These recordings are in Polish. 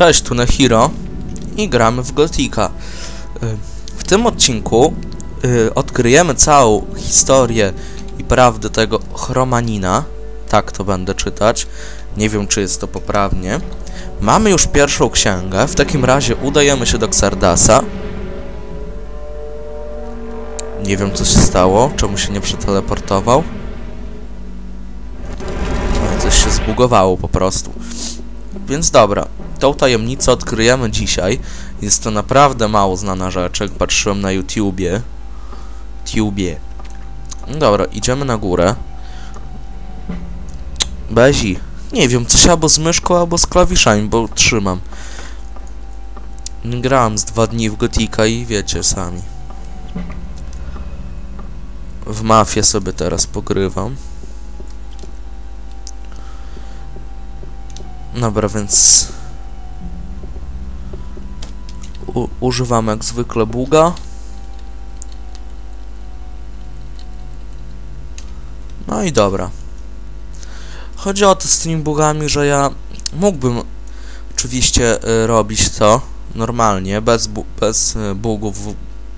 Cześć, tu Nehiro i gramy w Gotika. Y, W tym odcinku y, odkryjemy całą historię i prawdę tego Chromanina. Tak to będę czytać. Nie wiem, czy jest to poprawnie. Mamy już pierwszą księgę. W takim razie udajemy się do Xardasa. Nie wiem, co się stało. Czemu się nie przeteleportował. Coś się zbugowało po prostu. Więc dobra, tą tajemnicę odkryjemy dzisiaj. Jest to naprawdę mało znana rzecz, jak patrzyłem na YouTubie. Tubie. No Dobra, idziemy na górę. Bezi. Nie wiem, coś albo z myszką, albo z klawiszami, bo trzymam. Grałem z dwa dni w Gotika i wiecie sami. W mafię sobie teraz pogrywam. Dobra, więc u, używam jak zwykle buga. No i dobra. Chodzi o to z tymi bugami, że ja mógłbym oczywiście y, robić to normalnie, bez, bu bez y, bugów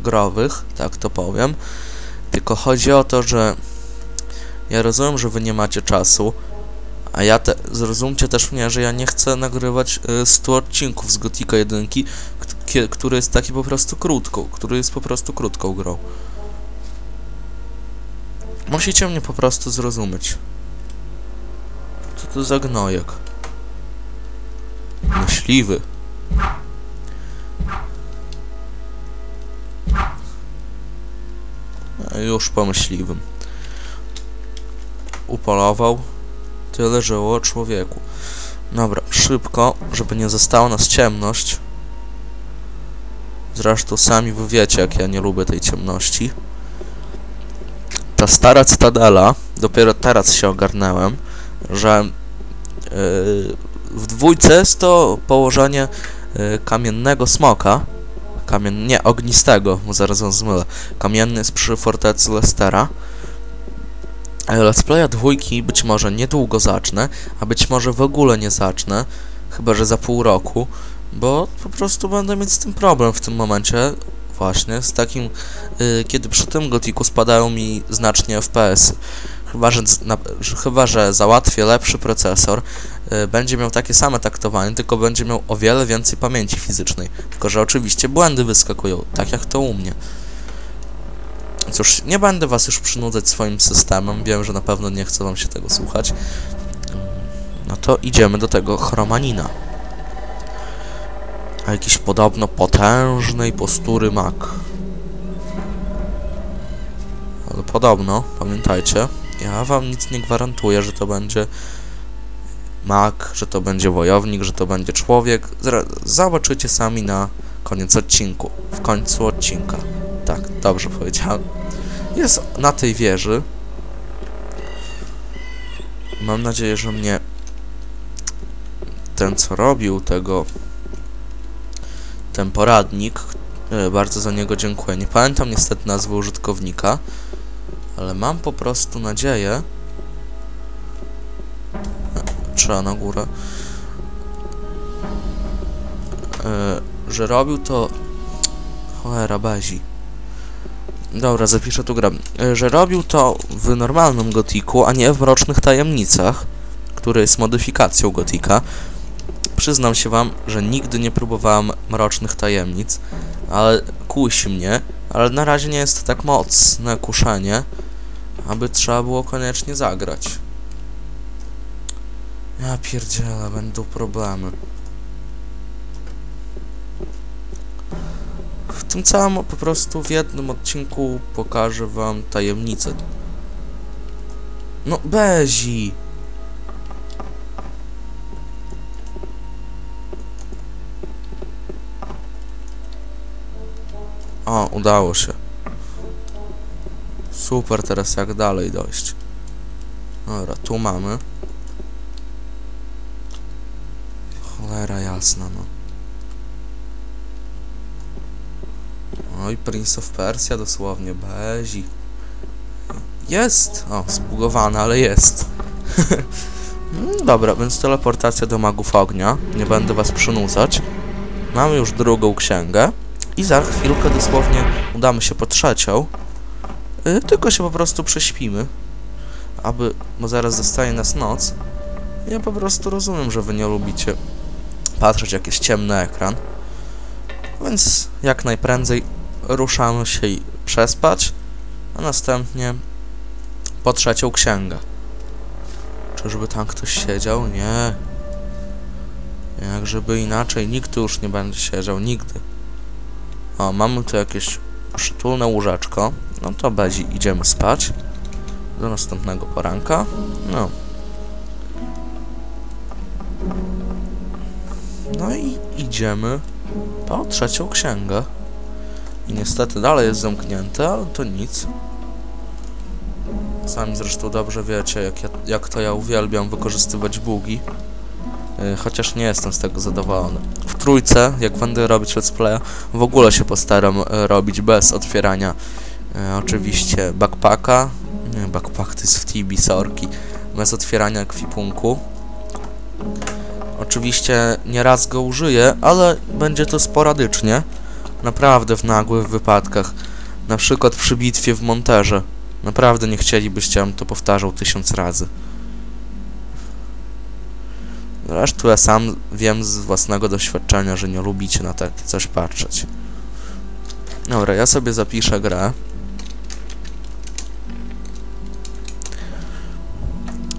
growych, tak to powiem. Tylko chodzi o to, że ja rozumiem, że wy nie macie czasu, a ja te, zrozumcie też mnie, że ja nie chcę nagrywać y, 100 odcinków z Gotika 1, kt- który jest taki po prostu krótką, który jest po prostu krótką grą. Musicie mnie po prostu zrozumieć. Co to za gnojek? Myśliwy. Już po myśliwym. Upolował tyle żyło człowieku. Dobra, szybko, żeby nie została nas ciemność. Zresztą sami wy wiecie, jak ja nie lubię tej ciemności. Ta stara cytadela, dopiero teraz się ogarnęłem, że yy, w dwójce jest to położenie yy, kamiennego smoka. Kamien... nie, ognistego, zaraz on zmylę. Kamienny jest przy fortecy Lestera. Let's Playa dwójki być może niedługo zacznę, a być może w ogóle nie zacznę, chyba że za pół roku, bo po prostu będę mieć z tym problem w tym momencie, właśnie, z takim, y, kiedy przy tym gotiku spadają mi znacznie FPS. Chyba że, na, chyba, że załatwię lepszy procesor, y, będzie miał takie same taktowanie, tylko będzie miał o wiele więcej pamięci fizycznej. Tylko, że oczywiście błędy wyskakują, tak jak to u mnie. Cóż, nie będę was już przynudzać swoim systemem, wiem, że na pewno nie chcę wam się tego słuchać. No to idziemy do tego chromanina. A jakiś podobno potężnej postury mak. Ale podobno, pamiętajcie, ja wam nic nie gwarantuję, że to będzie mak, że to będzie wojownik, że to będzie człowiek. Zobaczycie sami na koniec odcinku. W końcu odcinka. Tak, dobrze powiedziałem. Jest na tej wieży. Mam nadzieję, że mnie ten, co robił tego, ten poradnik, e, bardzo za niego dziękuję. Nie pamiętam niestety nazwy użytkownika, ale mam po prostu nadzieję, e, trzeba na górę, e, że robił to cholera bezi. Dobra, zapiszę tu grę. E, Że robił to w normalnym gotiku, a nie w Mrocznych Tajemnicach, który jest modyfikacją gotika. Przyznam się wam, że nigdy nie próbowałem Mrocznych Tajemnic, ale kusi mnie, ale na razie nie jest to tak mocne kuszenie, aby trzeba było koniecznie zagrać. Ja pierdzielę, będą problemy. W tym całym po prostu w jednym odcinku pokażę wam tajemnicę. No, Bezi! O, udało się. Super, teraz jak dalej dojść? Dobra, tu mamy. Cholera jasna, no. Oj, Prince of Persia dosłownie, bezi. Jest! O, zbugowane, ale jest. Mm, Dobra, więc teleportacja do magów ognia. Nie będę was przynudzać. Mamy już drugą księgę. I za chwilkę dosłownie udamy się po trzecią. Y, tylko się po prostu prześpimy. Aby, bo zaraz zostaje nas noc. Ja po prostu rozumiem, że wy nie lubicie patrzeć jak jest ciemny ekran. Więc jak najprędzej ruszamy się przespać, a następnie po trzecią księgę. Czyżby tam ktoś siedział? Nie. Jak żeby inaczej, nikt już nie będzie siedział, nigdy. O, mamy tu jakieś przytulne łóżeczko. No to będzie, idziemy spać. Do następnego poranka. No. No i idziemy po trzecią księgę. Niestety dalej jest zamknięte, ale to nic. Sami zresztą dobrze wiecie, jak, ja, jak to ja uwielbiam wykorzystywać bugi. Yy, chociaż nie jestem z tego zadowolony. W trójce, jak będę robić let's playa, w ogóle się postaram e, robić bez otwierania e, oczywiście backpacka. Nie, backpack to jest w Tibi, sorki. Bez otwierania kwipunku. Oczywiście nieraz go użyję, ale będzie to sporadycznie. Naprawdę w nagłych wypadkach. Na przykład przy bitwie w Monterze. Naprawdę nie chcielibyście, abym to powtarzał tysiąc razy. Zresztą ja sam wiem z własnego doświadczenia, że nie lubicie na takie coś patrzeć. Dobra, ja sobie zapiszę grę.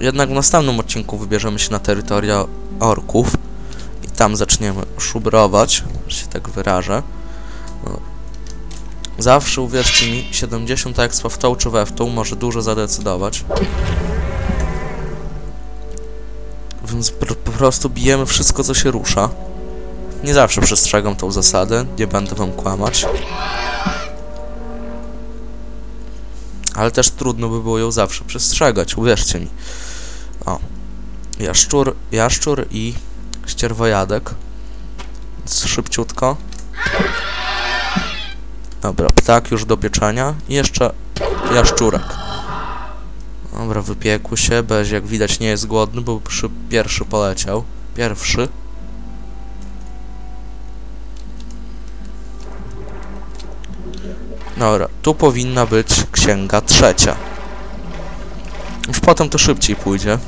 Jednak w następnym odcinku wybierzemy się na terytoria orków i tam zaczniemy szubrować, że się tak wyrażę. Zawsze, uwierzcie mi, 70 expa w tą czy we w tą może dużo zadecydować. Więc po prostu bijemy wszystko, co się rusza. Nie zawsze przestrzegam tą zasadę, nie będę wam kłamać. Ale też trudno by było ją zawsze przestrzegać, uwierzcie mi. O. Jaszczur, jaszczur i ścierwojadek. Szybciutko. Dobra, ptak już do pieczenia. I jeszcze jaszczurek. Dobra, wypiekł się. Bez jak widać nie jest głodny, bo przy pierwszy poleciał. Pierwszy. Dobra, tu powinna być księga trzecia. Już potem to szybciej pójdzie.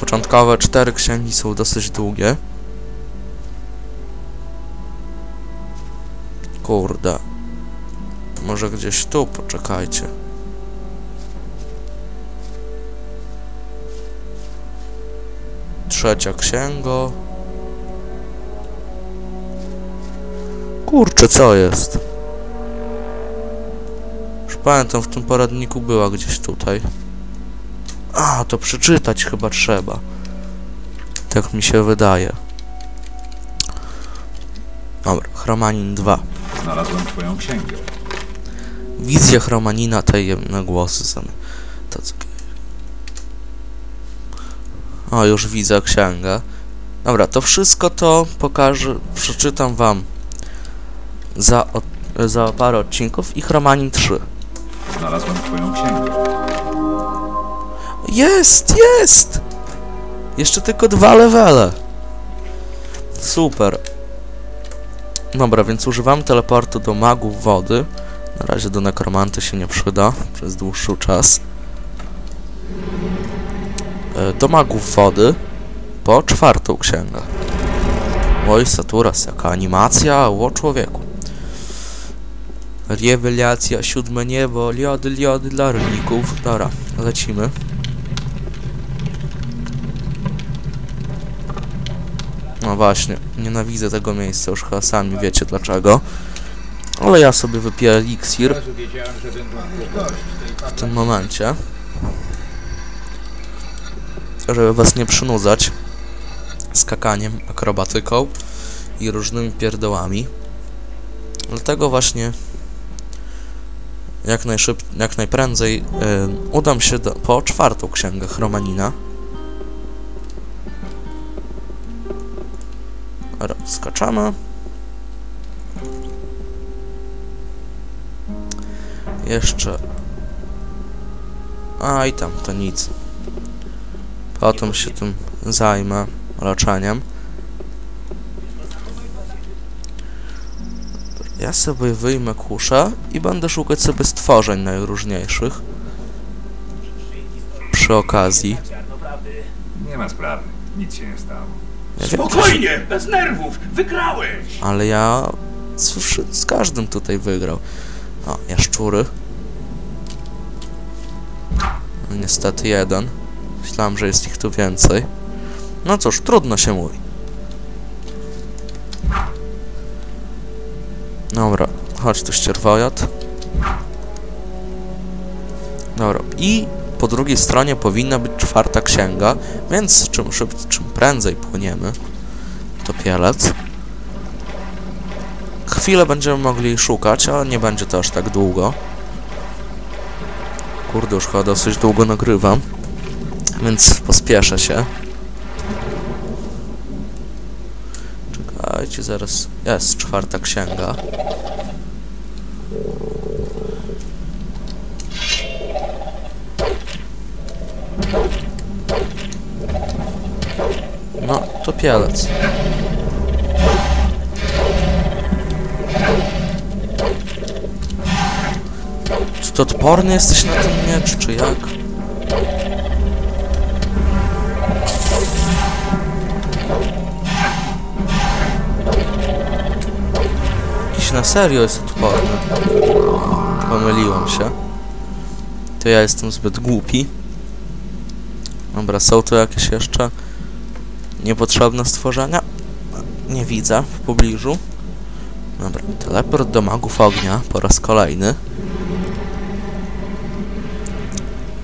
Początkowe cztery księgi są dosyć długie. Kurde. Może gdzieś tu, poczekajcie. Trzecia księga. Kurczę, co jest? Już pamiętam, w tym poradniku była gdzieś tutaj. A, to przeczytać chyba trzeba. Tak mi się wydaje. Dobra, Chromanin 2. Znalazłem twoją księgę. Wizja Chromanina, tajemne głosy co... O, już widzę księgę. Dobra, to wszystko to pokażę, przeczytam wam za, od, za parę odcinków i Chromanin 3. Znalazłem twoją księgę. Jest, jest! Jeszcze tylko dwa levele. Super. Dobra, więc używam teleportu do magów wody. Na razie do nekromanty się nie przyda przez dłuższy czas. E, Do magów wody po czwartą księgę. Oj, Saturas, jaka animacja, o człowieku. Rewelacja, siódme niebo, liody, liody dla rolników. Dobra, lecimy. No właśnie, nienawidzę tego miejsca, już chyba sami wiecie dlaczego. Ale ja sobie wypiję eliksir w tym momencie. Żeby was nie przynudzać skakaniem, akrobatyką i różnymi pierdołami. Dlatego właśnie jak, najszyb, jak najprędzej y, udam się do, po czwartą księgę Chromanina. Dobra, Skaczamy. Jeszcze. A i tam to nic. Potem się tym zajmę leczeniem. Ja sobie wyjmę kuszę i będę szukać sobie stworzeń najróżniejszych. Przy okazji. Nie ma sprawy. Nic się nie stało. Ja wiem, Spokojnie, bez nerwów, wygrałeś! ale ja z, z każdym tutaj wygrał. O, jaszczury. No, Niestety jeden. Myślałem, że jest ich tu więcej. No cóż, trudno się mówi. Dobra, chodź tu ścierwojad. Dobra, i po drugiej stronie powinna być czwarta księga, więc czym, szyb, czym prędzej płyniemy, to pielec. Chwilę będziemy mogli szukać, ale nie będzie to aż tak długo. Kurde, już chyba dosyć długo nagrywam, więc pospieszę się. Czekajcie, zaraz jest czwarta księga. No, to pielec. To odporny jesteś na ten miecz, czy jak? Jakiś na serio jest odporny. Pomyliłem się. To ja jestem zbyt głupi. Dobra, są tu jakieś jeszcze niepotrzebne stworzenia? Nie widzę w pobliżu. Dobra, teleport do magów ognia po raz kolejny.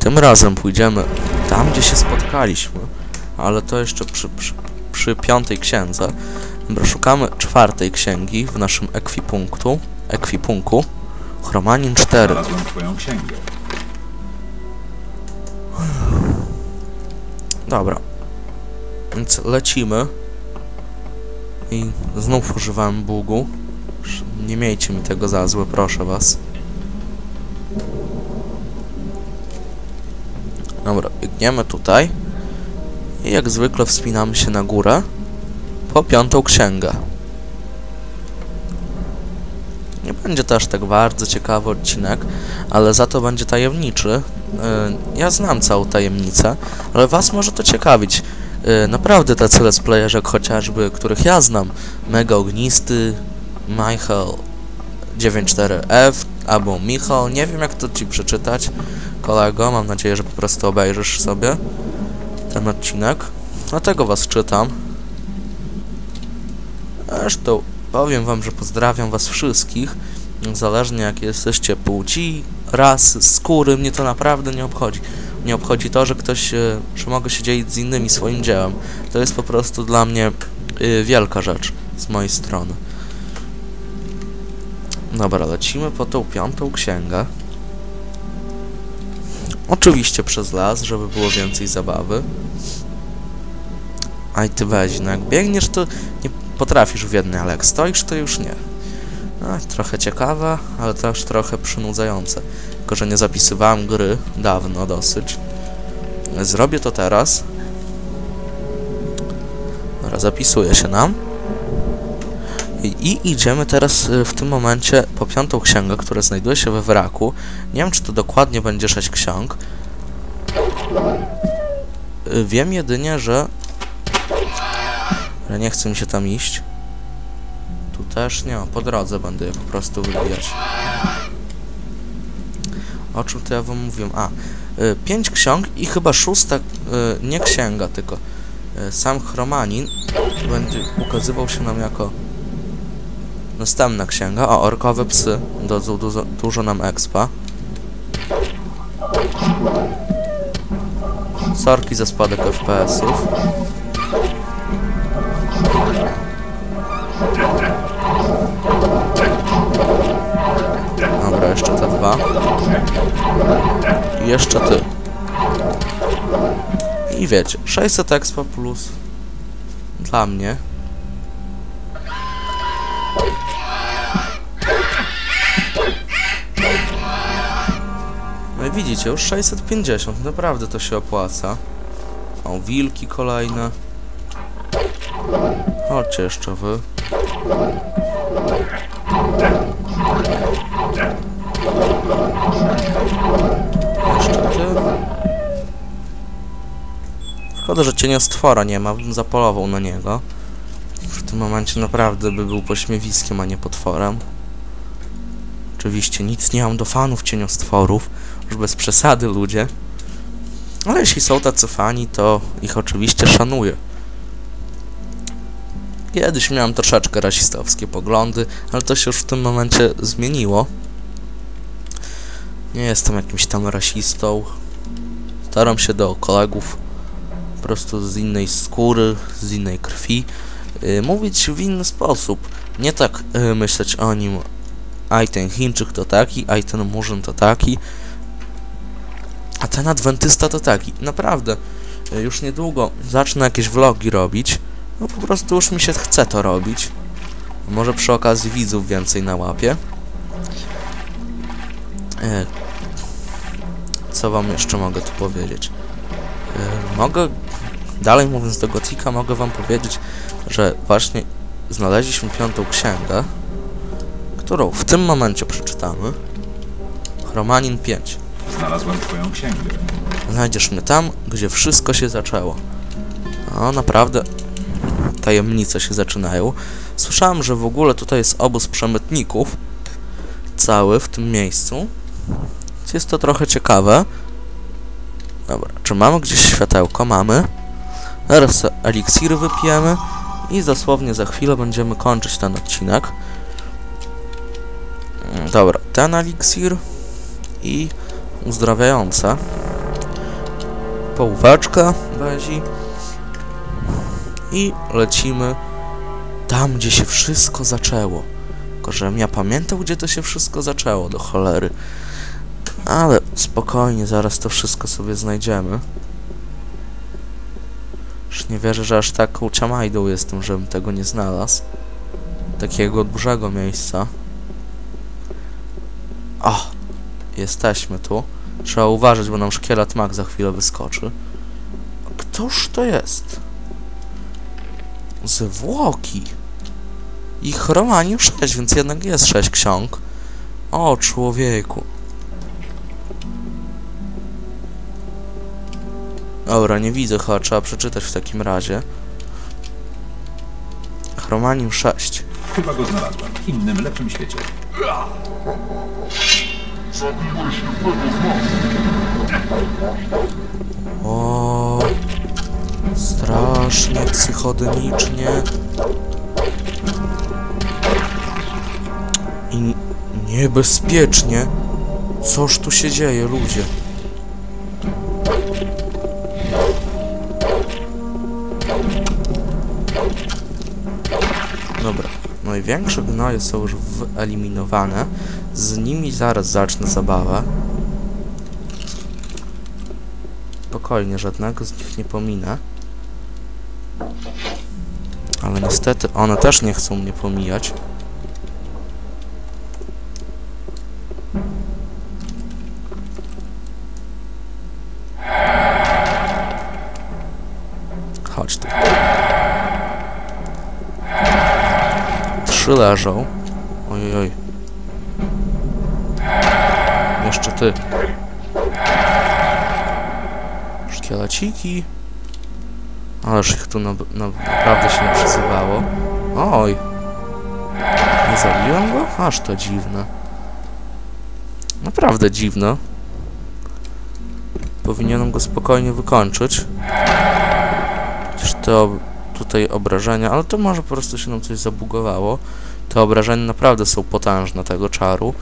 Tym razem pójdziemy tam, gdzie się spotkaliśmy, ale to jeszcze przy, przy, przy piątej księdze. Dobra, szukamy czwartej księgi w naszym ekwipunktu, ekwipunku. Chromanin 4. Znalazłem twoją księgę. Dobra. Więc lecimy. I znów używałem bugu. Nie miejcie mi tego za złe, proszę was. Dobra, biegniemy tutaj. I jak zwykle wspinamy się na górę. Po piątą księgę. Nie będzie to aż tak bardzo ciekawy odcinek, ale za to będzie tajemniczy. Yy, Ja znam całą tajemnicę, ale was może to ciekawić. Yy, Naprawdę tacy let's playerzy jak chociażby, których ja znam, Mega Ognisty, Michael 94F albo Michał, nie wiem jak to ci przeczytać, kolego, mam nadzieję, że po prostu obejrzysz sobie ten odcinek. Dlatego was czytam. Zresztą powiem wam, że pozdrawiam was wszystkich, zależnie jakie jesteście płci, rasy, skóry, mnie to naprawdę nie obchodzi. Nie obchodzi to, że ktoś, e, że mogę się dzielić z innymi swoim dziełem. To jest po prostu dla mnie e, wielka rzecz z mojej strony. Dobra, lecimy po tą piątą księgę. Oczywiście przez las, żeby było więcej zabawy. Aj ty weź, no jak biegniesz to nie potrafisz w jednej, ale jak stoisz to już nie. No, trochę ciekawe, ale też trochę przynudzające. Tylko, że nie zapisywałem gry dawno dosyć. Zrobię to teraz. Dobra, zapisuje się nam. I, idziemy teraz y, w tym momencie po piątą księgę, która znajduje się we wraku. Nie wiem, czy to dokładnie będzie sześć ksiąg. Y, Wiem jedynie, że... że nie chce mi się tam iść. Tu też nie, po drodze będę je po prostu wybijać. O czym to ja wam mówiłem? A, y, pięć ksiąg i chyba szósta, y, nie księga, tylko y, sam chromanin będzie ukazywał się nam jako następna księga. O, orkowe psy dadzą dużo, dużo nam expa. Sorki za spadek FPS-ów. Dobra, jeszcze te dwa. I jeszcze ty. I wiecie, 600 expa plus dla mnie. I widzicie, już 650, naprawdę to się opłaca. O, wilki kolejne. Chodźcie jeszcze wy. Jeszcze ty. Szkoda, że cieniostwora nie ma, bym zapolował na niego. W tym momencie naprawdę by był pośmiewiskiem, a nie potworem. Oczywiście nic nie mam do fanów cieniostworów, już bez przesady ludzie. Ale jeśli są tacy fani, to ich oczywiście szanuję. Kiedyś miałem troszeczkę rasistowskie poglądy, ale to się już w tym momencie zmieniło. Nie jestem jakimś tam rasistą. Staram się do kolegów po prostu z innej skóry, z innej krwi yy, mówić w inny sposób. Nie tak yy, myśleć o nim, aj ten Chińczyk to taki, aj ten Murzyn to taki, a ten Adwentysta to taki. Naprawdę, yy, już niedługo zacznę jakieś vlogi robić. No po prostu już mi się chce to robić. Może przy okazji widzów więcej na łapie. E, Co wam jeszcze mogę tu powiedzieć? E, Mogę, dalej mówiąc do Gotika, mogę wam powiedzieć, że właśnie znaleźliśmy piątą księgę, którą w tym momencie przeczytamy. Chromanin 5. Znalazłem twoją księgę. Znajdziesz mnie tam, gdzie wszystko się zaczęło. O, naprawdę tajemnice się zaczynają. Słyszałem, że w ogóle tutaj jest obóz przemytników. Cały w tym miejscu. Jest to trochę ciekawe. Dobra, czy mamy gdzieś światełko? Mamy. Teraz eliksir wypijemy. I dosłownie za chwilę będziemy kończyć ten odcinek. Dobra, ten eliksir i uzdrawiające. Połóweczka bezi. I lecimy tam, gdzie się wszystko zaczęło. Tylko, żebym ja pamiętał, gdzie to się wszystko zaczęło, do cholery. Ale spokojnie, zaraz to wszystko sobie znajdziemy. Już nie wierzę, że aż taką ciamajdą jestem, żebym tego nie znalazł. Takiego dużego miejsca. O! Jesteśmy tu. Trzeba uważać, bo nam szkielet mag za chwilę wyskoczy. Któż to jest? Zwłoki. I Chromanium 6, więc jednak jest 6 ksiąg. O, człowieku. Dobra, nie widzę, chyba trzeba przeczytać w takim razie. Chromanium 6. Chyba go znalazłem. W innym, lepszym świecie. O, strasznie psychodemicznie. I niebezpiecznie. Coż tu się dzieje, ludzie? Dobra, największe gnoje są już wyeliminowane. Z nimi zaraz zacznę zabawę. Spokojnie, żadnego z nich nie pominę. Ale niestety one też nie chcą mnie pomijać. Chodź tu. Trzy leżą. Ty. Szkieleciki. Ależ ich tu na, na, naprawdę się nie przyzywało. Oj. Nie zabiłem go? Aż to dziwne. Naprawdę dziwne. Powinienem go spokojnie wykończyć. Chociaż te tutaj obrażenia, ale to może po prostu się nam coś zabugowało. Te obrażenia naprawdę są potężne tego czaru.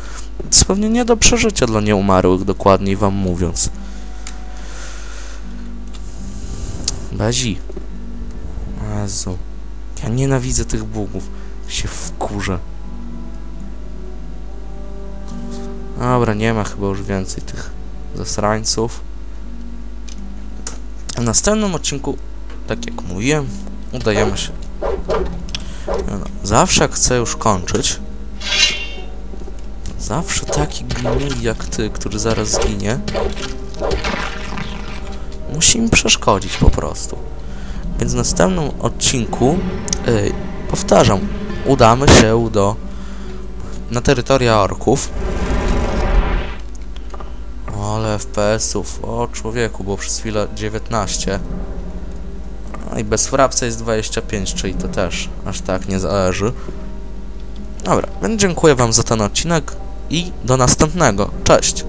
Jest pewnie nie do przeżycia dla nieumarłych, dokładniej wam mówiąc. Bazi. Jezu. Ja nienawidzę tych bugów. Się wkurzę. Dobra, nie ma chyba już więcej tych zasrańców. W następnym odcinku, tak jak mówiłem, udajemy się. No, zawsze jak chcę już kończyć, zawsze taki gnój jak ty, który zaraz zginie, musi im przeszkodzić po prostu. Więc w następnym odcinku, yy, powtarzam, udamy się do na terytoria orków. Ale FPS-ów, o człowieku, było przez chwilę 19. I bez frapca jest 25, czyli to też aż tak nie zależy. Dobra, więc dziękuję wam za ten odcinek i do następnego. Cześć!